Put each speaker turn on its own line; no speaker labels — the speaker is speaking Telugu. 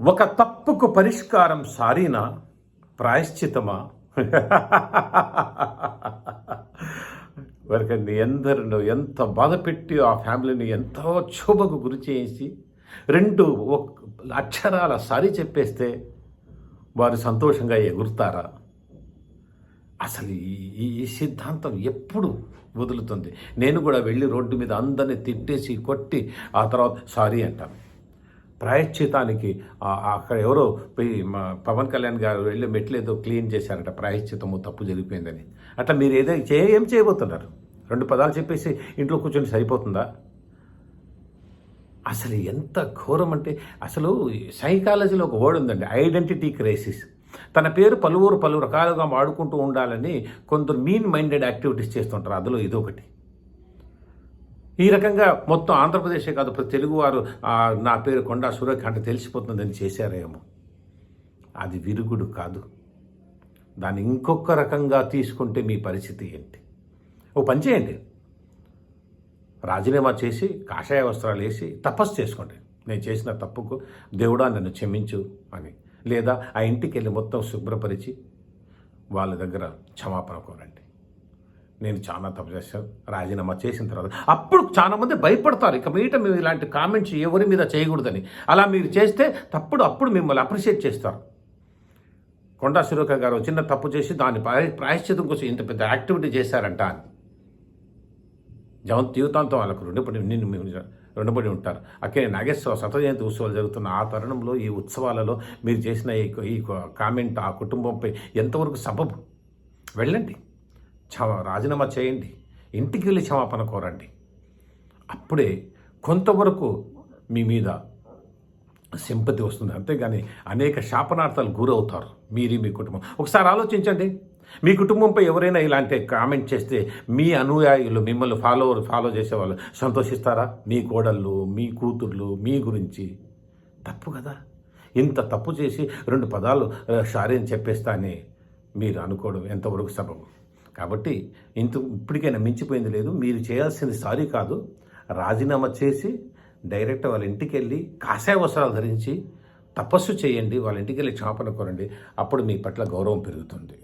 ఒక తప్పుకు పరిష్కారం సారీనా? ప్రాయశ్చితమా? వరకండి ఎందరినో ఎంత బాధ పెట్టి ఆ ఫ్యామిలీని ఎంతో క్షోభకు గురి చేసి రెండు అక్షరాల సారీ చెప్పేస్తే వారు సంతోషంగా ఎగురుతారా? అసలు ఈ- ఈ ఈ సిద్ధాంతం ఎప్పుడు వదులుతుంది? నేను కూడా వెళ్ళి రోడ్డు మీద అందరిని తిట్టేసి కొట్టి ఆ తర్వాత సారీ అంటాను. ప్రాయశ్చితానికి అక్కడ ఎవరో మా పవన్ కళ్యాణ్ గారు వెళ్ళి మెట్లేదో క్లీన్ చేశారట ప్రాయశ్చితము తప్పు జరిగిపోయిందని. అట్లా మీరు ఏదో చే ఏం చేయబోతున్నారు? రెండు పదాలు చెప్పేసి ఇంట్లో కూర్చొని సరిపోతుందా? అసలు ఎంత ఘోరం అంటే అసలు సైకాలజీలో ఒక వర్డ్ ఉందండి ఐడెంటిటీ క్రైసిస్. తన పేరు పలువురు పలు రకాలుగా వాడుకుంటూ ఉండాలని కొందరు మీన్ మైండెడ్ యాక్టివిటీస్ చేస్తుంటారు అందులో ఇదొకటి. ఈ రకంగా మొత్తం ఆంధ్రప్రదేశే కాదు ప్రతి తెలుగువారు నా పేరు కొండా సురేఖ అంటే తెలిసిపోతుందని చేశారేమో. అది విరుగుడు కాదు. దాన్ని ఇంకొక రకంగా తీసుకుంటే మీ పరిస్థితి ఏంటి? ఓ పని చేయండి. రాజీనామా చేసి కాషాయ వస్త్రాలు వేసి తపస్సు చేసుకోండి. నేను చేసిన తప్పుకు దేవుడా నన్ను క్షమించు అని. లేదా ఆ ఇంటికి వెళ్ళి మొత్తం శుభ్రపరిచి వాళ్ళ దగ్గర క్షమాపణ కోరండి. నేను చాలా తప్పు చేశాను. రాజీనామా చేసిన తర్వాత. అప్పుడు చాలా మంది భయపడతారు. ఇక మీట మేము ఇలాంటి కామెంట్స్ ఎవరి మీద చేయకూడదని. అలా మీరు చేస్తే తప్పుడు అప్పుడు మిమ్మల్ని అప్రిషియేట్ చేస్తారు. కొండా సురేఖ గారు చిన్న తప్పు చేసి దాని ప్రాయశ్చితం కోసం ఇంత పెద్ద యాక్టివిటీ చేశారంట అని. జవం జీవితాంతం వాళ్ళకు రుణపడి నిన్ను మేము రుణపడి ఉంటారు. అక్కడే నాగేశ్వర శత జయంతి ఉత్సవాలు జరుగుతున్న ఆ తరుణంలో ఈ ఉత్సవాలలో మీరు చేసిన ఈ ఈ కామెంట్ ఆ కుటుంబంపై ఎంతవరకు సబబు? వెళ్ళండి. క్షమ రాజీనామా చేయండి. ఇంటికి వెళ్ళి క్షమాపణ కోరండి అప్పుడే కొంతవరకు మీ మీద సింపతి వస్తుంది. అంతేగాని అనేక శాపనార్థాలు గురవుతారు మీరు మీ కుటుంబం. ఒకసారి ఆలోచించండి. మీ కుటుంబంపై ఎవరైనా ఇలాంటి కామెంట్ చేస్తే మీ అనుయాయులు మిమ్మల్ని ఫాలో ఫాలో చేసేవాళ్ళు సంతోషిస్తారా? మీ కోడళ్ళు మీ కూతుర్లు మీ గురించి. తప్పు కదా. ఇంత తప్పు చేసి రెండు పదాలు సారీ అని చెప్పేస్తా అని మీరు అనుకోవడం ఎంతవరకు సబబు? కాబట్టి ఇంత ఇప్పటికైనా మించిపోయింది లేదు. మీరు చేయాల్సింది సారీ కాదు. రాజీనామా చేసి డైరెక్ట్ వాళ్ళ ఇంటికి వెళ్ళి కాషాయ వస్త్రాలు ధరించి తపస్సు చేయండి. వాళ్ళ ఇంటికి వెళ్ళి క్షమాపణ కోరండి అప్పుడు మీ పట్ల గౌరవం పెరుగుతుంది.